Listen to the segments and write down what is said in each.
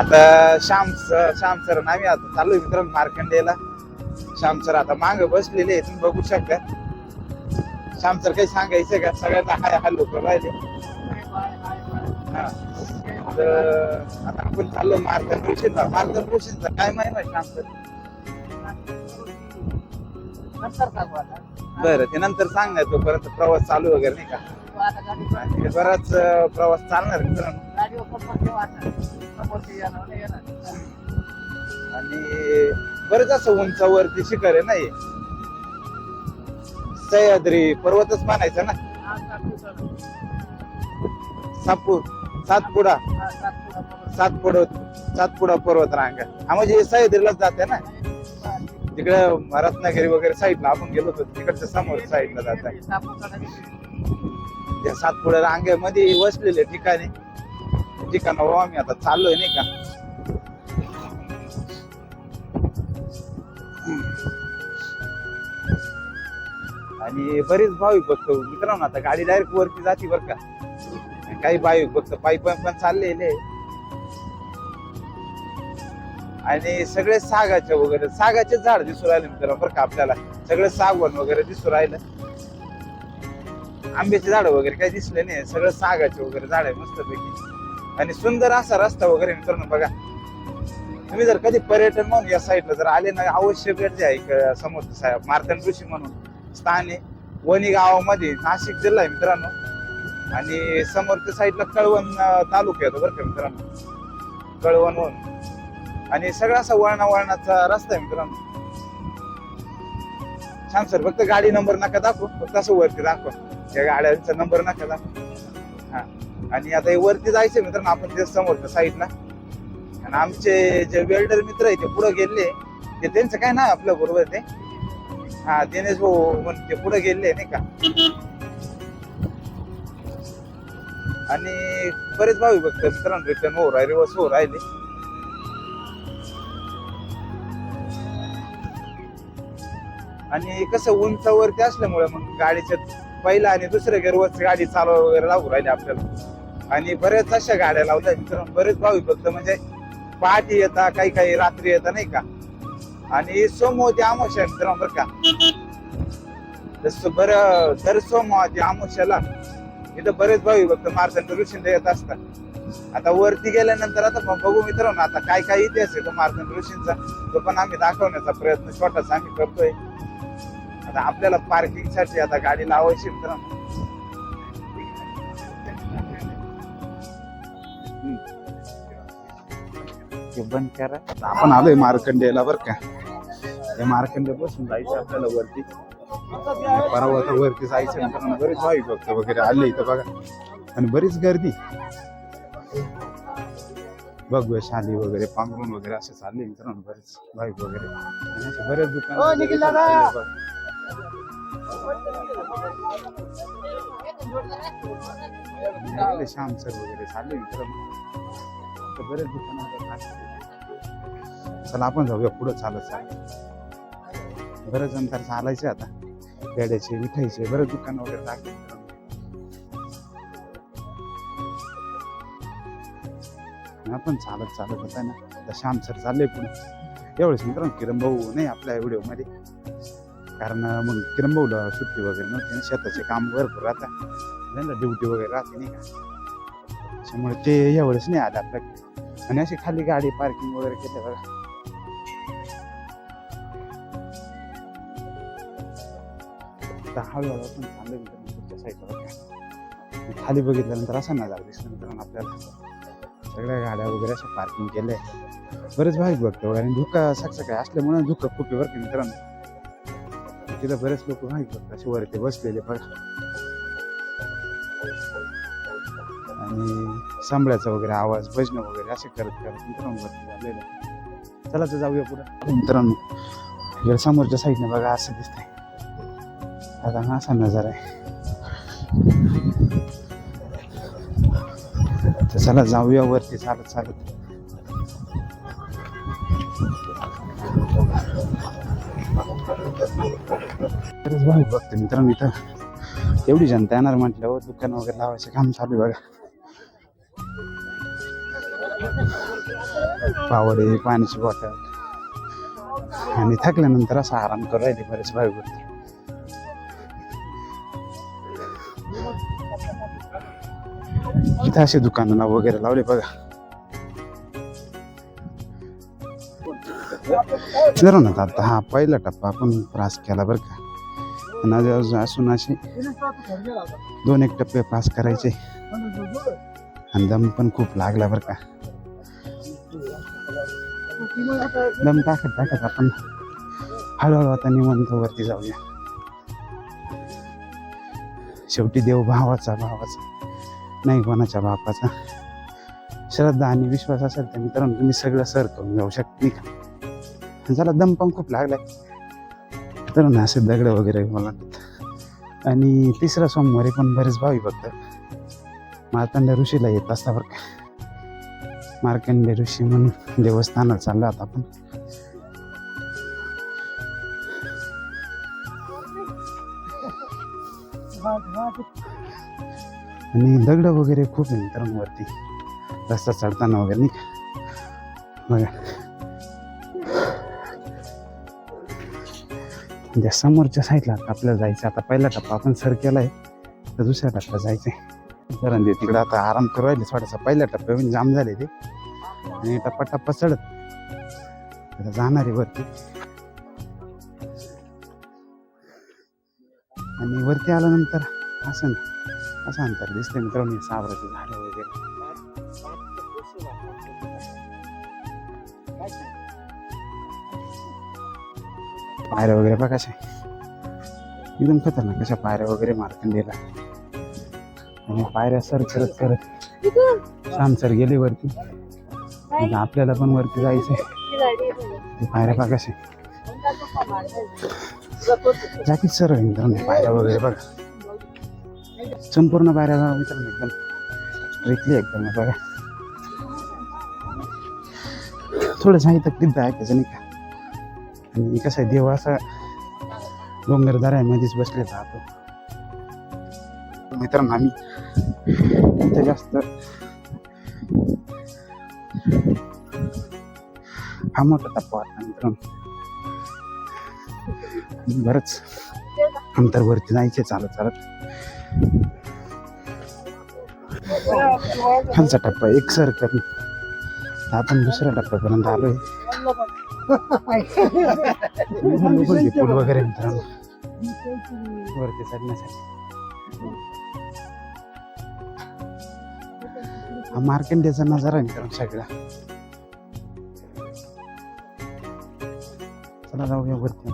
आता Shyam sir Shyam sir आम्ही आता चाललोय मित्रांनो मार्कंडेला श्याम सर आता माग बसलेले आहे, तुम्ही बघू शकता. श्याम सर काही सांगायचं का? सगळ्यांना हाय हॅलो करू राहिले. हा. आता आपण चाललो मार्गदर्शनला मार्गदर्शनचा काय माहिती श्याम सर? नंतर सांगू आता. बरं ते नंतर सांग ना तोपर्यंत प्रवास चालू वगैरे नाही का? तू बराच प्रवास चालणार. आणि बरेच असं उंचावरती शिखर आहे नाही सह्याद्री पर्वतच मानायचा ना? हा, सातपुडा. सातपुडा. सातपुडा पर्वत. रांग हा म्हणजे सह्याद्रीलाच जाते ना? तिकडे रत्नागिरी वगैरे साईडला आपण गेलो होतो तिकडच्या समोर साईडला जात आहे. त्या सातपुडा रांगेमध्ये वसलेले ठिकाणी. ठिकाणावर आम्ही आता चाललोय नाही का? आणि बरेच भाविक बघतो मित्रांनो आता गाडी डायरेक्ट वरती जाते बरं का. काही भाविक बघतो पायी पण पण चाललेले. आणि सगळे सागाचे वगैरे सागाचे झाड दिसू राहिले मित्र बरं का आपल्याला. सगळे सागवण वगैरे दिसू राहिलं. आंब्याचे झाड वगैरे काही दिसले नाही सगळं सागाचे वगैरे झाड आहे मस्तपैकी. आणि सुंदर असा रस्ता वगैरे मित्रांनो बघा. तुम्ही जर कधी पर्यटन म्हणून या साईडला जर आले ना अवश्य भेट द्या एक अं, समोरचं साहेब मार्तंड ऋषी म्हणून स्थान आहे. वणी गावामध्ये नाशिक जिल्हा आहे मित्रांनो. आणि समोरच्या साईडला कळवण तालुका येतो बरं का मित्रांनो. कळवण म्हणून. आणि सगळा असा वळणा वळणाचा रस्ता आहे मित्रांनो. छान सर फक्त गाडी नंबर नका दाखव फक्त असं वरती दाखव. त्या गाड्यांचा नंबर नका दाखव. हा. आणि आता हे वरती जायचं मित्रांनो आपण ते समोर साईडला आणि आमचे जे वेल्डर मित्र आहे ते पुढे गेले. ते त्यांचं काय ना आपल्या बरोबर ते? हा दिनेश भाऊ म्हणून ते पुढे गेले नाही का? आणि बरेच भावी बघतात मित्रांनो रिटर्न हो राहिले बस हो राहिले. आणि कसं उंचावरती असल्यामुळे मग गाडीच्या पहिलं आणि दुसरं गेअरवरच गाडी चालवा वगैरे लागू राहिली आपल्याला. आणि बऱ्याच अशा गाड्या लावल्या मित्रांनो बरेच भावी फक्त म्हणजे पहाटे येता काही काही रात्री येता नाही का? आणि सोमवती अमावस्या आहे मित्रांनो बरं का? जसं बरं दर सोमवती अमावस्याला इथं बरेच भावी फक्त मार्तंड ऋषींना येत असतात. आता वरती गेल्यानंतर आता मग बघू मित्रांनो आता काय काय इतिहास आहे तो मार्तंड ऋषींचा तो पण आम्ही दाखवण्याचा प्रयत्न छोटासा आम्ही करतोय. आता आपल्याला पार्किंगसाठी आता गाडी लावायची मित्रांनो हम्म. ते बंद करा. आपण आलोय मार्कंडेला बर का. त्या मार्कंडे बसून जायचं आपल्याला वरती. परवा आता वरती जायचं मित्रांनो बरेच भाविक भक्त वगैरे आले इथं बघा. आणि बरीच गर्दी. भगवे शाली वगैरे पांघरून वगैरे असं चालले मित्रांनो बरेच भाविक वगैरे. बरेच दुकान ओ, श्याम सर वगैरे चालले विक्रम. तर बरेच दुकान चला आपण जाऊया पुढं चालत चालत बरेच अंतर चालायचे आता. पेड्याचे मिठाईचे बरेच दुकान वगैरे लागले आपण चालत चालत होता ना. आता श्याम सर चालले पुढे. एवढेच मित्रांनो किरण भाऊ नाही आपल्या व्हिडिओमध्ये. कारण मग किरंबवलं सुट्टी वगैरे नव्हती ना शेताचे काम भरपूर राहतात. त्यांना ड्युटी वगैरे राहते नाही का? त्याच्यामुळे ते यावेळेस नाही आले आपल्याकडे. आणि अशी खाली गाडी पार्किंग वगैरे केलं बघा. आता हळूहळू आपण चांगलं पुढच्या साईडला खाली बघितल्यानंतर असा नजारा दिसला मित्रांनो आपल्याला. सगळ्या गाड्या वगैरे अशा पार्किंग केल्या. बरेच भाविक बघतो आणि धुका सकाळी असल्यामुळे धुका खूप वर्किंग बरं मित्रांनो. तिथं बरेच लोक भाविक असे वरती बसलेले फार आणि सांबळ्याचा वगैरे आवाज भजन वगैरे असे करत करत मित्रांवरती झालेलं चला तर जाऊया पुढे. मित्रांनो इकडे समोरच्या साईडने बघा असं दिसतंय. आता हा असा नजारा आहे. तर चला जाऊया वरती चालत चालत. खरंच भाऊ बघते मित्रांनो इथं एवढी जनता येणार म्हटल्यावर दुकान वगैरे लावायचं काम चालू आहे बघा पावडे पाण्याची बॉटल आणि थकल्यानंतर असा आराम करू राहिले बरेच भाई गोष्टी इथं असे दुकानं वगैरे लावले बघा जरा ना आता हा पहिला टप्पा आपण पास केला बरं का आणि असून असे दोन एक टप्पे पास करायचे. आणि दम पण खूप लागला बरं का. दम टाकत टाकत आपण हळूहळू आता निवंत वरती जाऊया. शेवटी देव भावाचा भावाचा नाही कोणाच्या बापाचा. श्रद्धा आणि विश्वास असेल तर मित्रांनो तुम्ही सगळं सर करून जाऊ शकते. का जरा दम पण खूप लागलाय. तर ना असे दगड वगैरे मला. आणि तिसरा सोमवारी पण बरेच भावी बघतात मार्कंड ऋषीला येत असता बरं का. मार्कंड ऋषी म्हणून देवस्थानात चाललो आता आपण. आणि दगड वगैरे खूप आहे मित्रांनो रस्ता चढताना वगैरे नाही का? बघा. म्हणजे समोरच्या साईडला आता आपल्याला जायचं आता पहिला टप्पा आपण सर केलाय तर दुसऱ्या टप्प्यात जायचंय. कारण ते तिकडं. आता आराम करू राहिले थोडासा. पहिल्या टप्प्यावर म्हणजे जाम झाले ते. आणि टप्पा टप्पा चढत आता जाणार आहे वरती. आणि वरती आल्यानंतर असं असं अंतर दिसतंय मित्रांनो. हे सावराची झाडं वगैरे. पायऱ्या वगैरे बघा कशा एकदम खतरनाक कशा पायऱ्या वगैरे मार्कंडेला आणि पायऱ्या सर करत. करत श्याम सर गेले वरती. आपल्याला पण वरती जायचंय. पायऱ्या बघा कशा जाकीच सर एकदम पायऱ्या वगैरे बघा. संपूर्ण पायऱ्या बघा एकदम स्ट्रिक्टली एकदम बघा. थोडं सांगितलं तकलीफ आहे त्याचं नाही का? आणि कसं आहे देव असा डोंगर दऱ्यामध्येच बसले राहतो मित्रांनो आम्ही इथं जास्त हा मोठा टप्पा वाटला मित्रांनो. बरंच अंतर वरती जायचे चालत चालत. खालचा टप्पा एक सर आपण दुसऱ्या टप्प्यापर्यंत आलोय. पूल वगैरे मित्रांनो वरती चढण्यासाठी हा मार्कंडेचा नजारा आहे मित्रांनो सगळा. चला जाऊया वरती.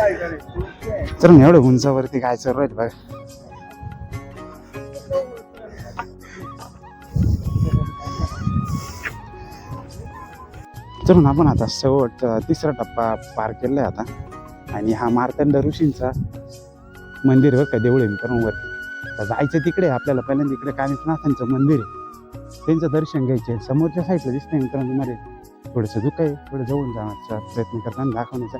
तर एवढं उंचावरती काय चालू राहील बघा. चलून आपण आता शेवट तिसरा टप्पा पार केलाय आता. आणि हा मार्तंड ऋषींचा मंदिर बघ का देऊळ आहे मित्रांनो तर जायचं तिकडे आपल्याला पहिल्यांदा इकडे कानिकनाथांचं मंदिर आहे. त्यांचं दर्शन घ्यायचे समोरच्या साईडला दिसतंय मित्रांनो मध्ये थोडंसं दुःख आहे थोडं जवळून जाण्याचा प्रयत्न करताना दाखवण्याचा.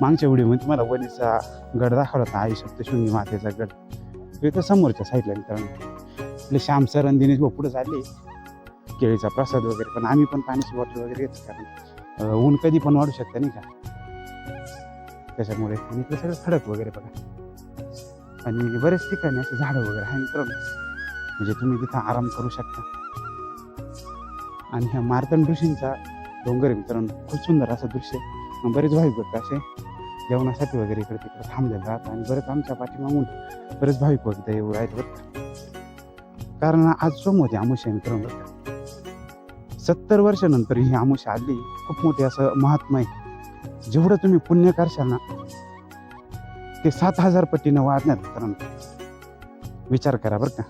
मागच्या व्हिडिओमध्ये तुम्हाला वणीचा गड दाखवला होता आई सप्तशृंगी मातेचा गड. तो इथं समोरच्या साईडला मित्रांनो आपले श्याम सर आणि दिनेश भाऊ पुढे झाले केळीचा प्रसाद वगैरे पण आम्ही पण पाण्याची बॉटल वगैरे घेतो कारण ऊन कधी पण वाढू शकतं नाही का? त्याच्यामुळे आणि इकडे सगळं खडक वगैरे बघा. आणि बरेच ठिकाणी असं झाडं वगैरे आहे मित्रांनो म्हणजे तुम्ही तिथं आराम करू शकता. आणि ह्या मार्तंड ऋषींचा डोंगर मित्रांनो. खूप सुंदर असं दृश्य आहे. बरेच वाईट गोष्ट असे जेवणासाठी वगैरे इकडे तिकडे थांबलेलं राहतं आणि बरेच आमच्या पाठीमागून बरेच भाविक वगैरे येऊ आहेत बरं का. कारण आज सोम होते आमुष्या मित्रांनो बरं का. सत्तर वर्षानंतर ही आमुष्या आली खूप मोठी असं महात्मा आहे जेवढं तुम्ही पुण्य करशाल ना ते सात हजार पटीनं वाढण्यात मित्रांनो विचार करा बरं का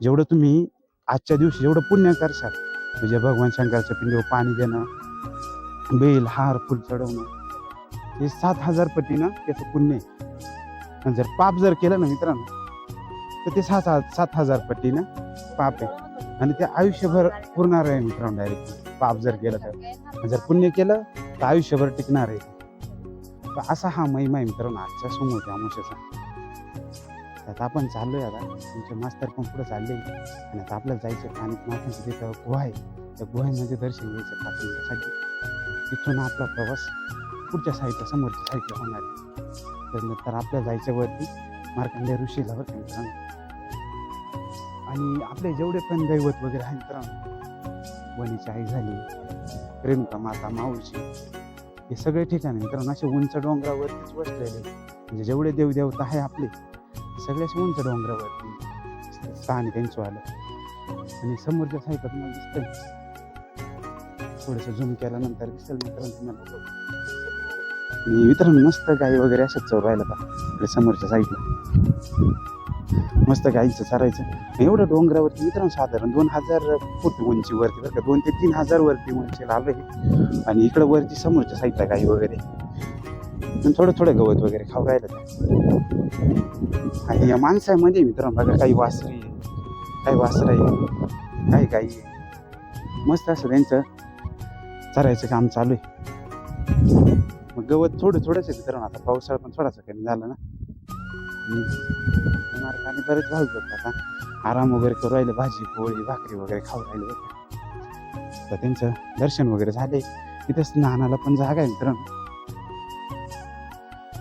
जेवढं तुम्ही आजच्या दिवशी जेवढं पुण्य करशाल म्हणजे भगवान शंकराच्या पिंडीवर पाणी देणं बेल हार फुल चढवणं हे सात हजार पटीनं त्याचं पुण्य आहे. जर पाप जर केलं ना मित्रांनो तर ते सात सात हजार पटीनं पाप आहे. आणि ते आयुष्यभर पुरणार आहे मित्रांनो डायरेक्ट पाप जर केलं तर. जर पुण्य केलं तर आयुष्यभर टिकणार आहे. तर असा हा महिमा आहे मित्रांनो आजच्या समोर अमुषाचा आता आपण चाललोय आता. तुमचे मास्तर पण पुढे चालले. आणि आता आपल्याला जायचं आणि मातांचं तिथं गुहा आहे. त्या गुहामध्ये दर्शन घ्यायचं पाच तिथून आपला प्रवास पुढच्या साईडला समोरच्या साईडला होणार आहे. त्यानंतर आपल्या जायच्या वरती मार्कंडे ऋषीला बरं का मित्रांनो. आणि आपले जेवढे पण दैवत वगैरे आहे मित्रांनो वणीची आई झाली रेणुका माता मावशी हे सगळे ठिकाणी मित्रांनो असे उंच डोंगरावरतीच बसलेले म्हणजे जेवढे देवदेवता आहे आपले सगळ्याच उंच डोंगरावरती स्थान त्यांचं आलं. आणि समोरच्या साईडला तुम्हाला दिसतं थोडंसं झूम केल्यानंतर दिसेल मित्रांनो तुम्हाला आणि मित्रांनो मस्त गाई वगैरे असंच चोर राहिलं का इकडे समोरच्या साईडला मस्त गाईचं चरायचं एवढं डोंगरावरती मित्रांनो साधारण दोन हजार फूट उंचीवरती बरं का दोन ते तीन हजार वरती उंची लाभ आहे आणि इकडं वरती समोरच्या साईडला गाई वगैरे थोडं थोडं गवत वगैरे खाऊ राहिलं त्या आणि या माणसामध्ये मित्रांनो बघा काही वासरी काही वासरं आहे काही गाई मस्त असं त्यांचं चरायचं काम चालू आहे मग गवत थोडं थोडंच आहे मित्रांनो आता. पावसाळा पण थोडासा कमी झाला ना. आणि मार्गाने बरेच भाऊ बघतात आता. आराम वगैरे करू राहिले भाजी पोळी भाकरी वगैरे खाऊ राहिले तर त्यांचं दर्शन वगैरे झाले तिथेच नानाला पण जागा आहे मित्रांनो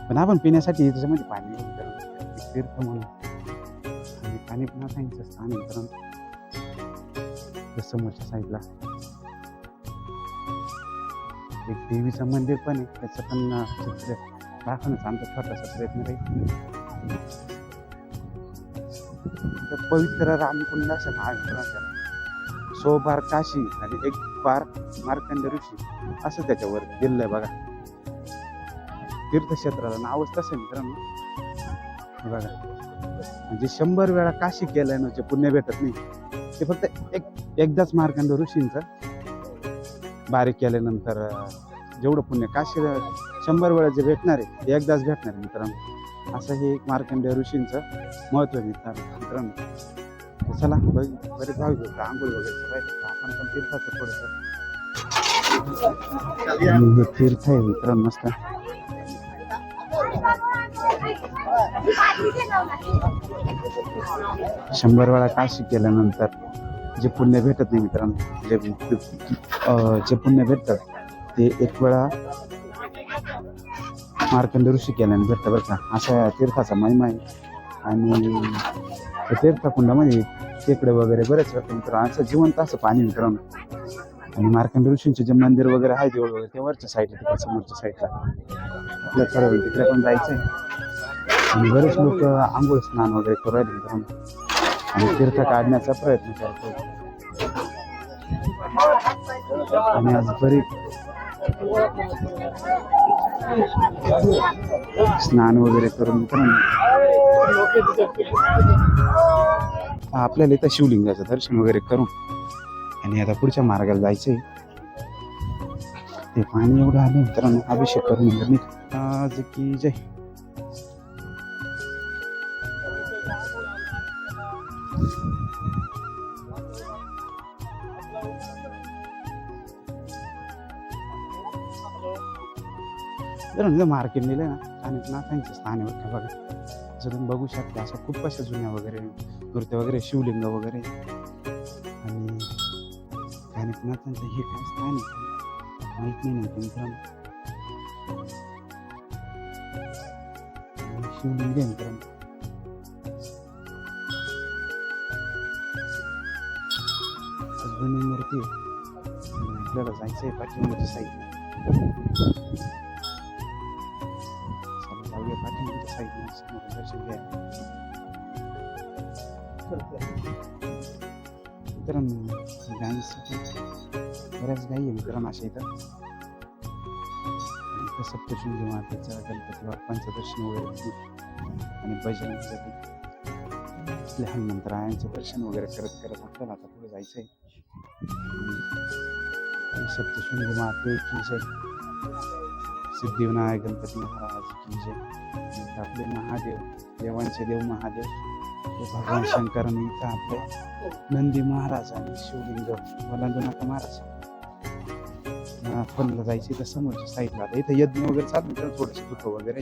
पण आपण पिण्यासाठी त्याच्यामध्ये पाणी मित्रांनो. तीर्थ म्हणून. आणि पाणी पण सांगितलं स्थान आहे मित्रांनो समोरच्या साईडला. एक देवीचं मंदिर पण आहे. त्याचं पण चित्र दाखवण्याचा आमचा छोटासा प्रयत्न राहील तर पवित्र रामकुंड असं नाव आहे. सो बार काशी आणि एक बार मार्कंड ऋषी असं त्याच्यावर दिलंय बघा. तीर्थक्षेत्राला नावच तसं मित्रांनो. बघा. म्हणजे शंभर वेळा काशी केलंय ना जे पुण्य भेटत नाही. ते फक्त एक एकदाच मार्कंड ऋषींचं बारीक केल्यानंतर जेवढं पुण्य काशी शंभर वेळा जे भेटणार आहे ते एकदाच भेटणार आहे मित्रांनो. असं हे एक मार्कंडेय ऋषींचं महत्त्व आहे मित्रांनो. मित्रांनो चला बघ बरेच भाऊ घेऊ आंघोळ वगैरे आपण पण तीर्थाचं थोडंसं. आणि हे तीर्थ आहे मित्रांनो मस्त. शंभर वेळा काशी केल्यानंतर जे पुण्य भेटत नाही मित्रांनो जे जे पुण्य भेटतं ते एक वेळा मार्कंड ऋषी केल्याने भेटतं बरं का. अशा तीर्थाचा महिमा आहे. आणि तीर्थकुंडामध्ये टेकडे वगैरे बरेच राहते मित्रांनो असं जिवंत असं पाणी मित्रांनो. आणि मार्कंड ऋषींचे जे मंदिर वगैरे आहे देऊळ वगैरे ते वरच्या साईडला तिकडे समोरच्या साईडला आपल्या थोड्या तिकडे पण जायचं आहे आणि बरेच लोक आंघोळ स्नान वगैरे करू राहिले मित्रांनो. आणि तीर्थ काढण्याचा प्रयत्न करतो. आणि आज बरीच स्नान वगैरे करून मित्रांनो आपल्याला इथं शिवलिंगाचं दर्शन वगैरे करून आणि आता पुढच्या मार्गाला जायचंय. ते पाणी एवढं आलं मित्रांनो अभिषेक करून मी आज की जय. जर म्हणजे मार्केट नेलं ना. आणि नाथांचं स्थान आहे का बघा. असं तुम्ही बघू शकता. असं खूप अशा जुन्या वगैरे मूर्त्या वगैरे शिवलिंग वगैरे. आणि नाथांचं हे काय स्थान आहे? माहीत नाही नव्हतं मित्रांनो शिवलिंग आहे मित्रांनो जुनी मूर्ती आहे. आपल्याला जायचं आहे पाठिंबाची साईड मित्रांनो गाईसाठी बऱ्याच गाई आहे मित्रांनो अशा इथं इथं सप्तशृंगी मातेचं गणपती बाप्पांचं दर्शन वगैरे आणि बजरंगसाठी लहान हनुमंतरायांचं दर्शन वगैरे करत करत आपल्याला आता पुढे जायचं आहे सप्तशृंगी माते की जय सिद्धिविनायक गणपती महाराज की जय. आणि आपले महादेव देवांचे देव महादेव हे भगवान शंकरांनी इथं आपले नंदी महाराज आणि शिवलिंग वलांडनाथ महाराज. फनला जायचे तर समोरच्या साईडला आता इथं यज्ञ वगैरे चालू तर थोडंसं दुःख वगैरे.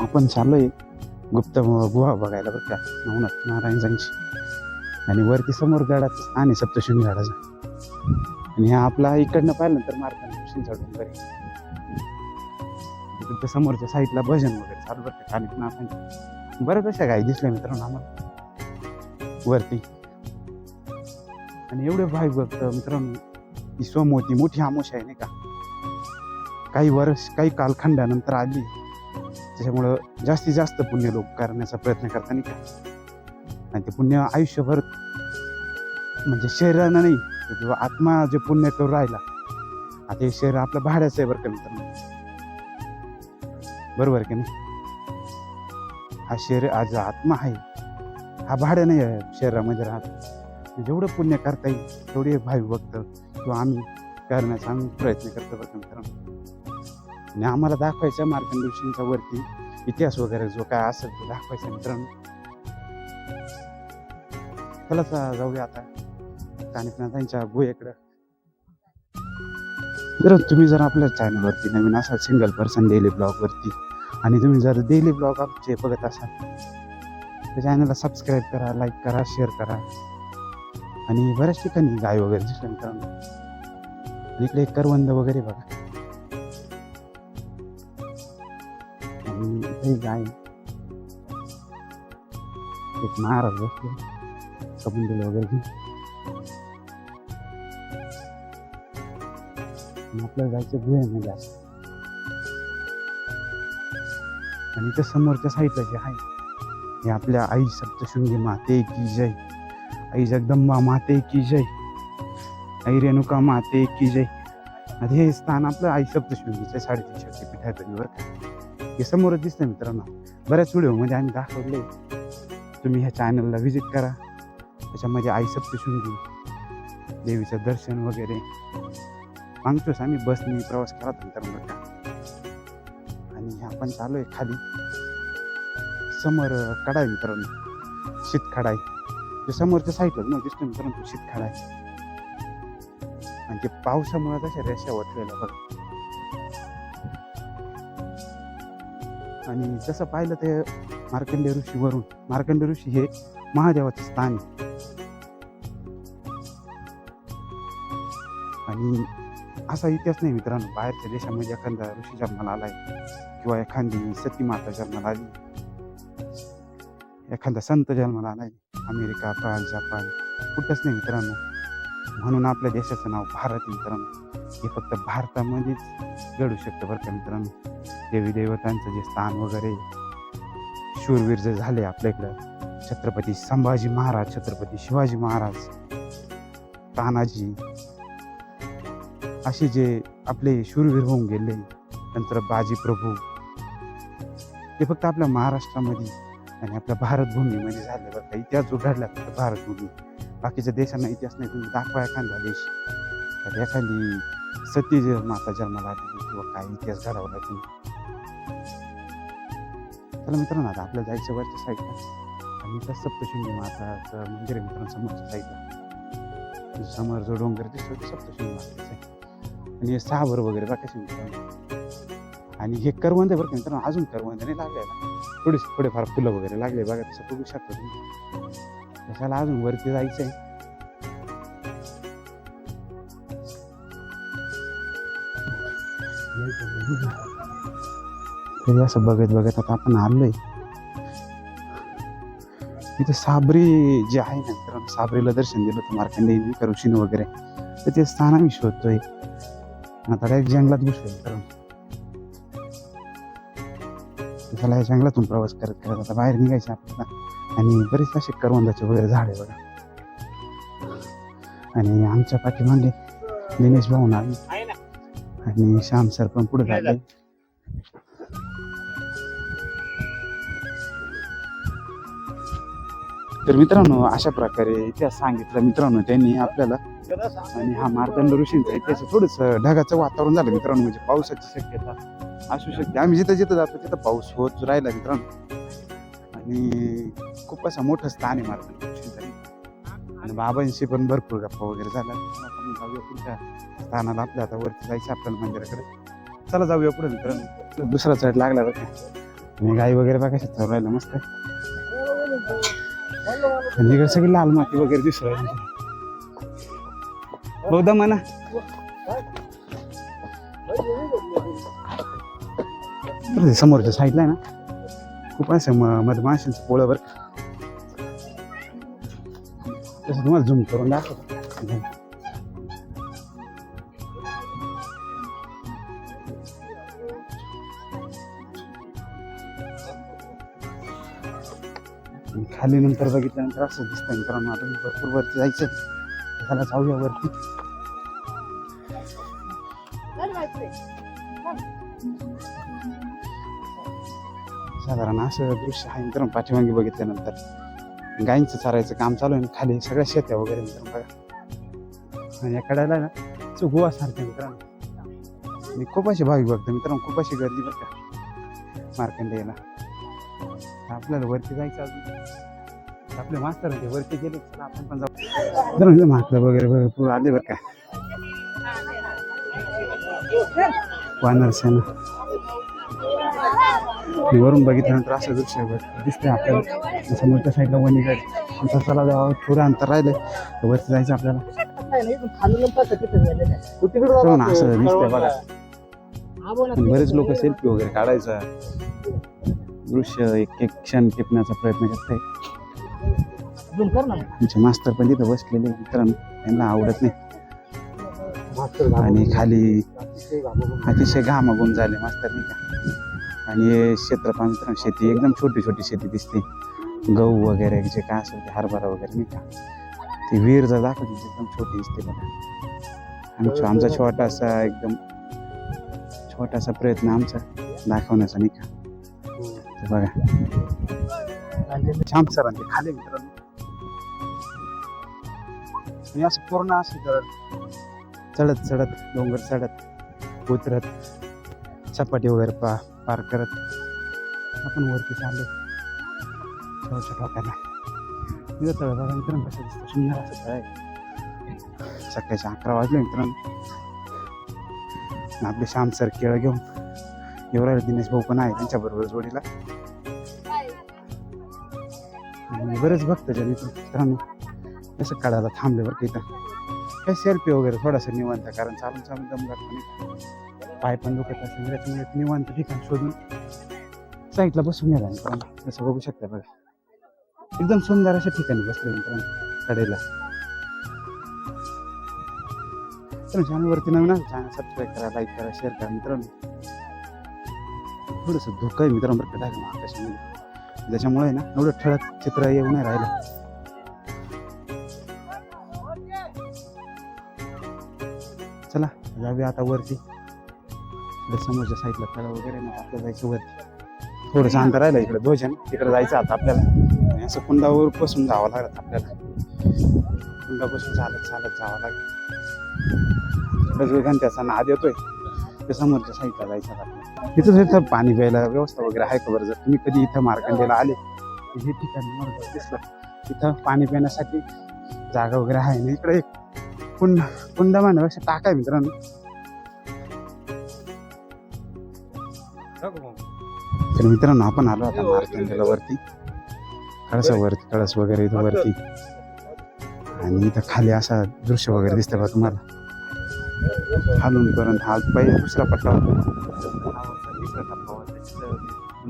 आपण चाललोय गुप्त गुहा बघायला बरं का नवनाथ नारायणजांची आणि वरती समोर गडाचं आणि सप्तशृंग गडाचा आणि हा आपला इकडनं पाहिलं तर मारताना डोंगर आहे समोरच्या साईडला भजन वगैरे चालू बरं का खाली आपण बरं अशा गाई दिसल्या मित्रांनो आम्हाला. वरती. आणि एवढे भाई बघतं मित्रांनो ही सोमवती मोठी आमोश आहे नाही का? काही वर्ष काही कालखंडानंतर आली. त्याच्यामुळं जास्तीत जास्त पुण्य लोक करण्याचा प्रयत्न करता नाही का? आणि ते पुण्य आयुष्यभर म्हणजे शरीरानं नाही किंवा आत्मा जे पुण्य करून राहिला आता हे शरीर आपलं भाड्याचं आहे बरं का मित्रांनो? बरोबर की नाही? हा शरीर आज आत्मा आहे हा भाड्या नाही आहे शरीरामध्ये राहत. जेवढं पुण्य करता येईल तेवढे भाई भक्त किंवा आम्ही करण्याचा आम्ही प्रयत्न करतो बरं का मित्रांनो. आणि आम्हाला दाखवायचा मार्गदर्शनच्या वरती इतिहास वगैरे जो काय असेल तो दाखवायचा मित्रांनो. चला जाऊया आता. कानिकनाथांच्या गुहेकडं जर तुम्ही जर आपल्या चॅनलवरती नवीन असाल सिंगल पर्सन डेली ब्लॉगवरती आणि तुम्ही जर डेली ब्लॉग आमचे बघत असाल तर चॅनलला सबस्क्राईब करा लाईक करा शेअर करा. आणि बऱ्याच ठिकाणी गाय वगैरे दिसल्या मित्रांनो आणि इकडे करवंद वगैरे बघा. आणि इथे गाय. एक महाराज बसले. कबुंडीला वगैरे आपल्याला जायचं गुहे असं आणि त्या समोरच्या साईडला जे आहे हे। आपल्या आई सप्तशृंगी माते की जय। आई जगदंबा माते की जय। आई रेणुका माते की जय। आता हे स्थान आपलं आई सप्तशृंगीचं साडेतीन शक्तीपीठावर हे समोरच दिसतं मित्रांनो बऱ्याच व्हिडिओमध्ये आम्ही दाखवले तुम्ही ह्या चॅनलला व्हिजिट करा। त्याच्यामध्ये आई सप्तशृंगी देवीचं दर्शन वगैरे. मागतोच आम्ही बसने प्रवास केला होता मित्रांनो. का आणि आपण चालू आहे खाली. समोर कडा मित्रांनो. शीतखडा आहे ते समोरच्या साईडला ना दिसतो मित्रांनो तो आणि ते पावसामुळे तशा रेषा वटलेल्या बघ. आणि तसं पाहिलं ते मार्कंडे ऋषीवरून मार्कंडे ऋषी हे महादेवाचं स्थान आहे. आणि असा इतिहास नाही मित्रांनो बाहेरच्या देशामध्ये एखादा ऋषी जन्माला आलाय किंवा एखादी सती माता जन्माला आली. एखादा संत जन्माला आलाय अमेरिका फ्रान्स जपान कुठंच नाही मित्रांनो. म्हणून आपल्या देशाचं नाव भारत मित्रांनो. हे फक्त भारतामध्येच घडू शकतं बरं का मित्रांनो. देवी देवतांचं जे स्थान वगैरे शूरवीर जे झाले आपल्या इकडं छत्रपती संभाजी महाराज छत्रपती शिवाजी महाराज तानाजी असे जे आपले शूरवीर होऊन गेले नंतर बाजी प्रभू. ते फक्त आपल्या महाराष्ट्रामध्ये आणि आपल्या भारतभूमीमध्ये झाले बरं का. इतिहास उघडला फक्त भारतभूमी. बाकीच्या देशांना इतिहास नाही तुम्ही दाखवा एखादा देश. तर एखादी सती जे माता जन्माला आली किंवा काय इतिहास घडवला तुम्ही. चला मित्रांनो आता आपल्या जायचं वरच्या साईडला आणि त्या सप्तशृंगी माताचं मंदिर आहे मित्रांनो समोरच्या साईडला समोर जो डोंगर दिसतो तो सप्तशृंगी माताचा आहे. आणि हे साभर वगैरे बाकीचे मित्रांनो आणि हे करवंद आहे बरं का मित्रांनो अजून करवंद नाही लागलेला थोडीस थोडेफार फुलं वगैरे लागले बघा तसं बघू शकतो तुम्ही. कशाला अजून वरती जायचं आहे तरी असं बघत बघत आता आपण आलोय. इथं साबरी जे आहे ना मित्रांनो साबरीला दर्शन दिलं होतं मार्कंडेय ऋषीनं वगैरे. तर ते स्थान आम्ही शोधतोय. आता डायरेक्ट जंगलात घुसलो मित्रांनो त्याला या जंगलातून प्रवास करत करत आता बाहेर निघायचं आपल्याला. आणि बरेच असे करवंदाचे वगैरे झाडे बघा. आणि आमच्या पाठीमागे दिनेश भाऊ आले आणि श्याम सर पण पुढे झाले तर मित्रांनो अशा प्रकारे इतिहास सांगितला. मित्रांनो त्यांनी आपल्याला आणि हा मार्तंड ऋषींचा इतिहास थोडस ढगाचं वातावरण झालं मित्रांनो म्हणजे पावसाची शक्यता असू शकते. आम्ही जिथं जिथं जातो तिथं पाऊस होत राहिला मित्रांनो. आणि खूप असं मोठं स्थान आहे मार्तंड आणि बाबांशी पण भरपूर गप्पा वगैरे झाला आपण जाऊया पुढच्या स्थानाला आपल्या आता वरती जायचं आपल्याला मंदिराकडे. चला जाऊया पुढे मित्रांनो. दुसरा चढ लागला बघा. आणि गाई वगैरे बघा चालू राहिलं मस्त. आणि इकडे सगळी लाल माती वगैरे दिसू राहिली. बहुधा म्हणा समोरच्या साईडला आहे ना. खूप असं मधमाशांचं पोळं बरं. तसं तुम्हाला झूम करून दाखवतो. खाली नंतर बघितल्यानंतर असं दिसतं मित्रांनो आता भरपूर वरती जायचं त्याला जाऊया वरती. साधारण असं दृश्य आहे. मित्रांनो पाठीमागे बघितल्यानंतर गायींचं चारायचं काम चालू आहे खाली सगळ्या शेत्या वगैरे मित्रांनो बघा. आणि या कडायला ना तो गोवा सारखं मित्रांनो. आणि खूप असे भाविक बघतो मित्रांनो. खूप अशी गर्दी बघा. मार्कंडेयला आपल्याला वरती जायचं अजून. आपले मास्तर ते वरती गेले आपण पण जाऊ मित्रांनो माकड वगैरे भरपूर आले बरं का? वानर वरून बघितल्यानंतर असं दृश्य बघ- दिसतंय आपल्याला. समोरच्या साईडला वणीगड आमचा चला जावं थोडं अंतर राहिलं तर वरती जायचं आपल्याला. ना, असं दिसतंय बघा. बरेच लोक सेल्फी वगैरे काढायचा. दृश्य एक एक क्षण टिपण्याचा प्रयत्न करताय आमचे मास्तर पण तिथं बसलेले मित्रांनो त्यांना आवडत नाही. आणि खाली अतिशय घामाघूम झाले मास्तर नाही का? आणि हे क्षेत्र मित्रांनो शेती एकदम छोटी छोटी शेती दिसते. गहू वगैरे जे काय असेल ते हरभरा वगैरे नाही का? ती विहीर जर दाखवली एकदम छोटी दिसते बघा. आमचा आमचा छोटासा एकदम छोटासा प्रयत्न आमचा दाखवण्याचा नाही का? ते बघा. छान सरांचे खाली मित्रांनो. आणि असं पूर्ण असं चढत चढत चढत डोंगर चढत उतरत चपाटी वगैरे पा पार करत. आपण वरती चाललो. छोट्या टोकाला तिथं तळ बघा मित्रांनो कसं दिसतं. सुंदर असं तळ आहे. सकाळचे अकरा वाजले मित्रांनो. आपले श्याम सर केळं घेऊन युवराज दिनेश भाऊ पण आहे त्यांच्याबरोबर जोडीला. आणि बरेच भक्त जण मित्रांनो. असं काढायला थांबले बरं का इथं. काय सेल्फी वगैरे थोडासा निवांत कारण चालून चालून दम लागतो नाही पाय पण दुखत असेल त्याच्यामुळे निवांत ठिकाण शोधून साईडला बसून गेला मित्रांनो. जसं बघू शकता बघा. एकदम सुंदर अशा ठिकाणी बसले मित्रांनो कडेला. तर चॅनलवरती नवीन आहे चॅनल सबस्क्राईब करा लाईक करा शेअर करा मित्रांनो. थोडंसं धोका आहे मित्रांनो बरं आकाशामध्ये त्याच्यामुळे ना एवढं ठळक चित्र येऊ नाही राहिलं. चला जाऊया आता वरती. समोरच्या साईडला तळा वगैरे ना आपल्याला जायचं वरती. थोडंसं अंतर राहिलं इकडे भोजन. तिकडे जायचं आता आपल्याला. आणि असं कुंडावर बसून जावं लागत आपल्याला. कुंडा बसून चालत चालत जावं लागेल. त्याचा नाद येतोय ते समोरच्या साईडला जायचं आपल्याला. इथं इथं पाणी प्यायला व्यवस्था वगैरे आहे का बरं? जर तुम्ही कधी इथं मार्कंडेला आले हे ठिकाण दिसलं. इथं पाणी पिण्यासाठी जागा वगैरे आहे ना इकडे? एक कुंड कुंड म्हणण्यापेक्षा टाका आहे मित्रांनो. तर मित्रांनो आपण आलो आता मार्कंडेला वरती कळसावरती कळस वगैरे इथं वरती. आणि इथं खाली असा दृश्य वगैरे दिसतं बघा तुम्हाला. खालून पर्यंत हा पहिला दुसरा पट्टा होता.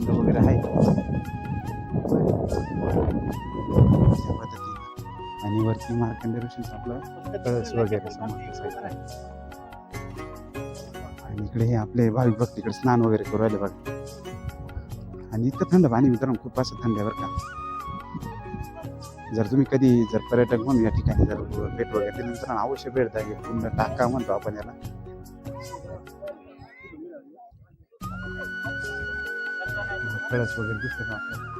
वगैरे आहे. वरती मार्कंडे आपलं कळस वगैरे आणि इकडे हे आपले भाविक भक्त इकडे स्नान वगैरे करू राहिले बघा. आणि इतकं थंड पाणी मित्रांनो खूप असं थंड आहे बरं का. जर तुम्ही कधी जर पर्यटक म्हणून या ठिकाणी जर भेट वगैरे दिली तर अवश्य भेट द्या. पूर्ण टाका म्हणतो आपण याला. कळस वगैरे दिसतो आपल्याला?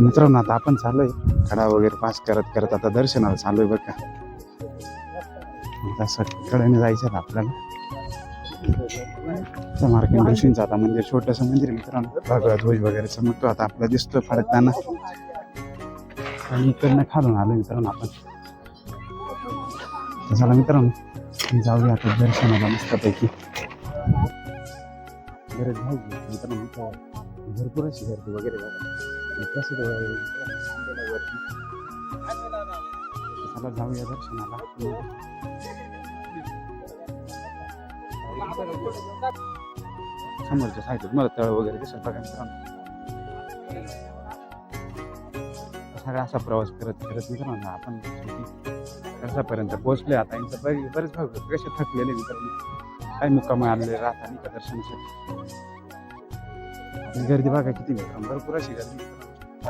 मित्रांनो आता आपण चाललोय. खडा वगैरे पास करत करत आता दर्शनाला चाललोय बरं का आता सगळ्याने जायचं आपल्याला. मार्केट ऋषींचं आता मंदिर छोटंसं मंदिर मित्रांनो. भगवा ध्वज वगैरे चमकतो. आता आपला दिसतो फडकताना आणि इकडनं खालून आलो मित्रांनो आपण. झाला चला मित्रांनो जाऊया आता दर्शनाला मस्तपैकी. गरज मित्रांनो भरपूर अशी गर्दी वगैरे बघा चला जाऊया दर्शनाला समोरच्या साईडला मला तळ वगैरे दिसत बघा सगळा असा प्रवास करत करत मित्रांनो आपण कसापर्यंत पोहोचले आता यांचं बरे- बरेच भाग कसे थकलेले मित्रांनो काय मुक्काम आलेले राहत आणि दर्शनासाठी गर्दी बघा किती मित्रांनो भरपूर अशी गर्दी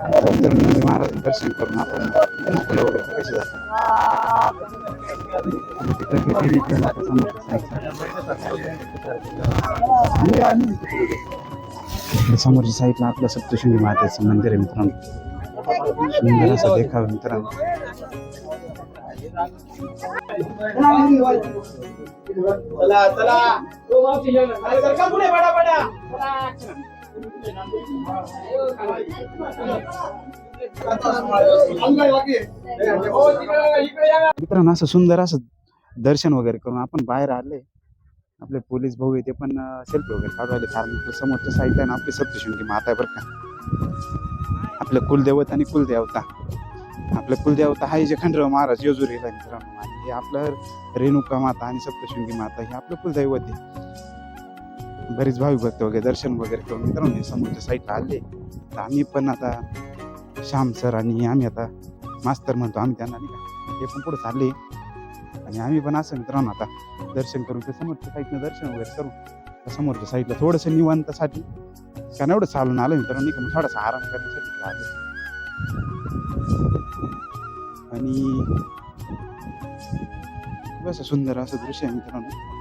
महाराज दर्शन करून आपण समोरच्या समोरच्या साईडला आपलं सप्तशृंगी मातेचं मंदिर आहे मित्रांनो. सुंदर असं देखाव मित्रांनो. मित्रांनो असं सुंदर असं दर्शन वगैरे करून आपण बाहेर आले. आपले पोलीस भाऊ आहे ते पण सेल्फी वगैरे काढू कारण समोरच्या साईडला ना आपली सप्तशृंगी माता आहे बरं का. आपलं कुलदैवत आणि कुलदेवता. आपलं कुलदेवता हा जे खंडराव महाराज येजूरीला आहे मित्रांनो. आणि हे आपलं रेणुका माता आणि सप्तशृंगी माता हे आपलं कुलदैवत आहे. बरेच भावी भक्त वगैरे दर्शन वगैरे करून मित्रांनो हे समोरच्या साईडला आले. तर आम्ही पण आता श्याम सर आणि आम्ही आता मास्तर म्हणतो आम्ही त्यांना नाही का? ते पण पुढे चालले. आणि आम्ही पण असं मित्रांनो आता दर्शन करू. त्या समोरच्या साईडनं दर्शन वगैरे करू. तर समोरच्या साईडला थोडंसं निवांतासाठी कारण एवढं चालून आलं मित्रांनो नाही का? मग थोडासा आराम करण्यासाठी इकडे आलो. आणि खूप असं सुंदर असं दृश्य आहे मित्रांनो.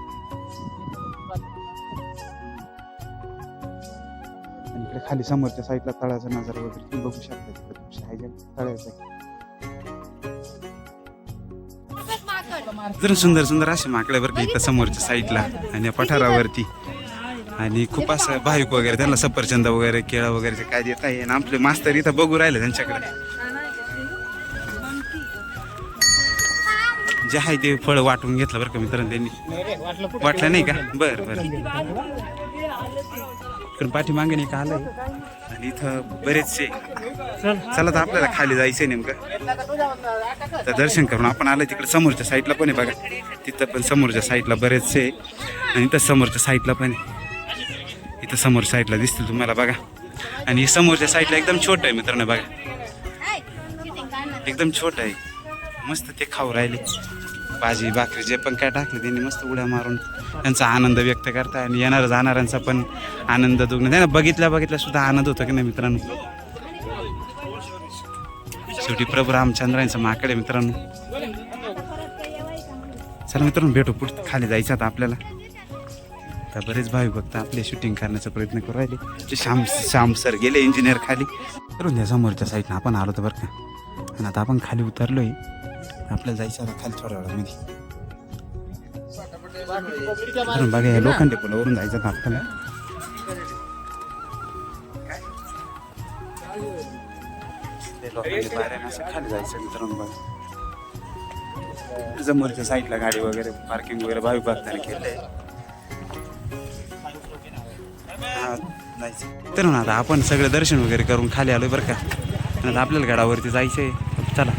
इकडे खाली समोरच्या साईडला तळाचा नजारा वगैरे तुम्ही बघू शकता तिकडे तळ्याचं जर सुंदर सुंदर असे माकडे बरं का इथं समोरच्या साईडला आणि या पठारावरती. आणि खूप असं भाविक वगैरे त्यांना सफरचंद वगैरे केळं वगैरे काय देत आहे आणि आपले मास्तर इथं बघू राहिले त्यांच्याकडे. जे आहे ते फळ वाटून घेतलं बरं का मित्रांनो त्यांनी. वाटलं नाही का? बरं बरं. पण पाठीमागे नाही का आलंय. आणि इथं बरेचसे चला तर आपल्याला खाली जायचंय नेमकं. तर दर्शन करून आपण आलं तिकडे समोरच्या साईडला पण आहे बघा. तिथं पण समोरच्या साईडला बरेचसे आहे. आणि इथं समोरच्या साईडला पण आहे. इथं समोर साईडला दिसतील तुम्हाला बघा. आणि हे समोरच्या साईडला एकदम छोटं आहे मित्रांनो बघा. एकदम छोटं आहे. मस्त ते खाऊ राहिले. भाजी भाकरी जे पण काय टाकले त्यांनी मस्त उड्या मारून त्यांचा आनंद व्यक्त करता आणि येणार जाणाऱ्यांचा पण आनंद दुखणं त्यांना बघितल्या बघितल्या सुद्धा आनंद होतो की नाही मित्रांनो? शेवटी प्रभू रामचंद्रांचं माकडे मित्रांनो. चला मित्रांनो भेटू पुढे. खाली जायचं आता आपल्याला. तर बरेच भावी भक्त आपले शूटिंग करण्याचा प्रयत्न करू राहिले. श्याम श्याम सर गेले इंजिनियर खाली. करून द्या समोरच्या साईडनं आपण आलो तर बरं का. आणि आता आपण खाली उतरलोय. आपल्याला जायचं आता खाली थोड्या वेळामध्ये बघा या लोखंडे पुलावरून जायचं आता आपल्याला. असं खाली जायचं मित्रांनो बघा. समोरच्या साईडला गाडी वगैरे पार्किंग वगैरे भावी भक्ताने केलंय. जायचं. तर ना आता आपण सगळे दर्शन वगैरे करून खाली आलोय बरं का. आता आपल्याला गडावरती जायचंय. चला.